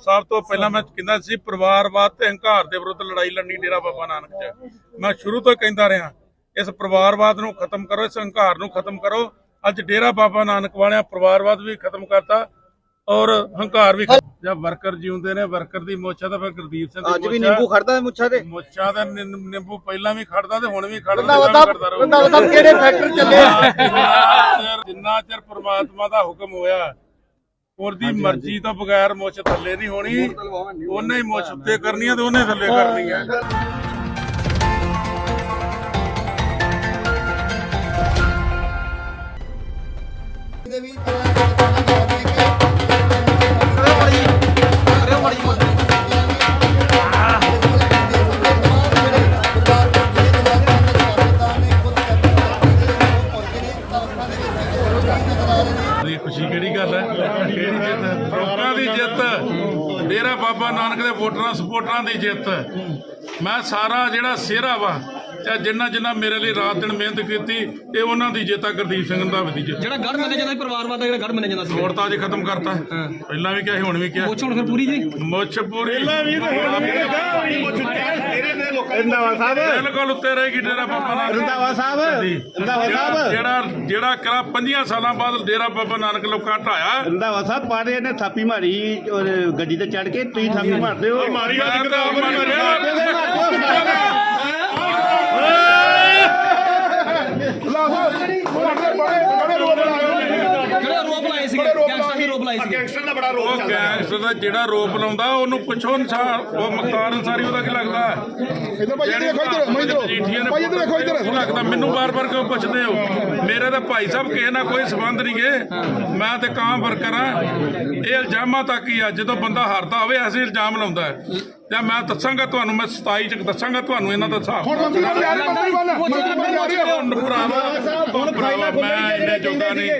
ਸਭ ਤੋਂ ਪਹਿਲਾਂ ਮੈਂ ਕਹਿੰਦਾ ਸੀ ਪਰਿਵਾਰਵਾਦ ਤੇ ਹੰਕਾਰ ਦੇ ਵਿਰੁੱਧ ਲੜਾਈ ਲੜਨੀ ਡੇਰਾ ਬਾਬਾ ਨਾਨਕ ਚ। ਮੈਂ ਸ਼ੁਰੂ ਤੋਂ ਕਹਿੰਦਾ ਰਿਹਾ ਇਸ ਪਰਿਵਾਰਵਾਦ ਨੂੰ ਖਤਮ ਕਰੋ ਇਸ ਹੰਕਾਰ ਨੂੰ ਖਤਮ ਕਰੋ। ਅੱਜ ਡੇਰਾ ਬਾਬਾ ਨਾਨਕ ਵਾਲਿਆਂ ਪਰਿਵਾਰਵਾਦ ਵੀ ਖਤਮ ਕਰਤਾ ਔਰ ਹੰਕਾਰ ਵੀ ਜਦ ਵਰਕਰ ਜਿਉਂਦੇ ਨੇ ਵਰਕਰ ਦੀ ਮੋਛਾ ਤਾਂ ਫਿਰ ਗੁਰਦੀਪ ਸਿੰਘ ਦੀ ਅੱਜ ਵੀ ਨਿੰਬੂ ਖੜਦਾ ਮੁੱਛਾਂ ਤੇ? ਮੁੱਛਾਂ ਦਾ ਨਿੰਬੂ ਪਹਿਲਾਂ ਵੀ ਖੜਦਾ ਤੇ ਹੁਣ ਵੀ ਖੜਦਾ। ਰੰਧਾਵਾ ਸਾਹਿਬ ਕਿਹੜੇ ਫੈਕਟਰ ਚੱਲੇ ਜਿੰਨਾ ਚਿਰ ਪ੍ਰਮਾਤਮਾ ਦਾ ਹੁਕਮ ਹੋਇਆ ਉਹਦੀ ਮਰਜ਼ੀ ਤੋਂ ਬਗੈਰ ਮੁੱਛ ਥੱਲੇ ਨਹੀਂ ਹੋਣੀ। ਉਹਨੇ ਹੀ ਮੁੱਛ ਉੱਤੇ ਕਰਨੀ ਹੈ ਤੇ ਉਹਨੇ ਥੱਲੇ ਕਰਨੀ ਹੈ ਦੀ ਜਿੱਤ ਲੋਕਾਂ ਦੀ ਜਿੱਤ। ਡੇਰਾ ਬਾਬਾ ਨਾਨਕ ਦੇ ਵੋਟਰਾਂ ਸਪੋਰਟਰਾਂ ਦੀ ਜਿੱਤ। ਮੈਂ ਸਾਰਾ ਜਿਹੜਾ ਸਿਹਰਾ ਵਾ ਤੇ ਜਿੰਨਾ ਜਿੰਨਾ ਮੇਰੇ ਲਈ ਰਾਤ ਦਿਨ ਮਿਹਨਤ ਕੀਤੀ ਇਹ ਉਹਨਾਂ ਦੀ ਜਿੱਤ ਆ ਗੁਰਦੀਪ ਸਿੰਘ ਦੀ ਜਿੱਤ। ਜਿਹੜਾ ਗੜ ਮੰਨਿਆ ਜਾਂਦਾ ਸੀ ਪਰਿਵਾਰਵਾਦ ਦਾ ਜਿਹੜਾ ਗੜ ਮੰਨਿਆ ਜਾਂਦਾ ਸੀ। ਵੋਟ ਤਾਂ ਅੱਜ ਖਤਮ ਕਰਤਾ। ਪਹਿਲਾਂ ਵੀ ਕਿਹਾ ਸੀ ਹੁਣ ਵੀ ਕਿਹਾ। ਪੁੱਛ ਹੁਣ ਫਿਰ ਪੂਰੀ ਜੀ? ਮੁੱਛ ਪੂਰੀ। ਰੰਧਾਵਾ ਸਾਹਿਬ ਬਿਲਕੁਲ ਉੱਤੇ ਰਹੇਗੀ ਡੇਰਾ ਬਾਬਾ ਨਾਨਕ ਰੰਧਾਵਾ ਸਾਹਿਬ ਜਿਹੜਾ ਸਾਹਿਬ ਜਿਹੜਾ ਜਿਹੜਾ ਕਰਾ 50 ਸਾਲਾਂ ਬਾਅਦ ਡੇਰਾ ਬਾਬਾ ਨਾਨਕ ਲੋਕਾਂ ਢਾਇਆ ਰੰਧਾਵਾ ਸਾਹਿਬ ਪਾੜੇ ਨੇ ਥਾਪੀ ਮਾਰੀ ਔਰ ਗੱਡੀ ਤੇ ਚੜ ਕੇ ਤੁਸੀਂ ਥਾਪੀ ਮਾਰਦੇ ਹੋ ਮਾਰੀ ਅੱਜ ਕਿਤਾਬ ਬਣ ਜਿਹੜਾ ਰੋਪ ਲਾਏ ਸੀਗੇ ਗੈਂਗਸਟਰ ਦੇ ਰੋਪ ਲਾਏ ਸੀਗੇ ਉਹ ਗੈਂਗਸਟਰ ਦਾ ਜਿਹੜਾ ਰੋਪ ਲਾਉਂਦਾ ਉਹਨੂੰ ਪੁੱਛੋ ਅਨਸਾਰ ਉਹ ਮਖਤਾਰ ਅਨਸਾਰੀ ਉਹਦਾ ਕੀ ਲੱਗਦਾ? ਇਧਰ ਭਾਈ ਇਧਰ ਦੇਖੋ ਇਧਰ ਮੈਂ ਇਧਰ ਭਾਈ ਇਧਰ ਦੇਖੋ ਇਧਰ। ਲੱਗਦਾ ਮੈਨੂੰ ਬਾਰ-ਬਾਰ ਕਿਉਂ ਪੁੱਛਦੇ ਹੋ? ਮੇਰੇ ਤਾਂ ਭਾਈ ਸਾਹਿਬ ਕਿਸੇ ਨਾਲ ਕੋਈ ਸਬੰਧ ਨਹੀਂ ਗੇ ਮੈਂ ਤੇ ਕਾਂ ਵਰਕਰ ਆ। ਇਹ ਇਲਜ਼ਾਮਾਂ ਤੱਕ ਹੀ ਆ ਜਦੋਂ ਬੰਦਾ ਹਾਰਦਾ ਹੋਵੇ ਐਸੇ ਇਲਜ਼ਾਮ ਲਾਉਂਦਾ ਹੈ। ਜਾਂ ਮੈਂ ਦੱਸਾਂਗਾ ਤੁਹਾਨੂੰ ਮੈਂ 27 ਚ ਦੱਸਾਂਗਾ ਤੁਹਾਨੂੰ ਇਹਨਾਂ ਦਾ ਹਿਸਾਬ। ਹੁਣ ਮੰਤਰੀ ਬਣ ਜਾ ਰਹੇ ਮੰਤਰੀ ਬਣ। ਜਾ ਰਹੇ ਹੁਣ ਭਰਾਵਾ ਹੁਣ ਭਰਾਵਾ ਮੈਂ ਇੰਨੇ ਜੋਗਾ ਨਹੀਂ।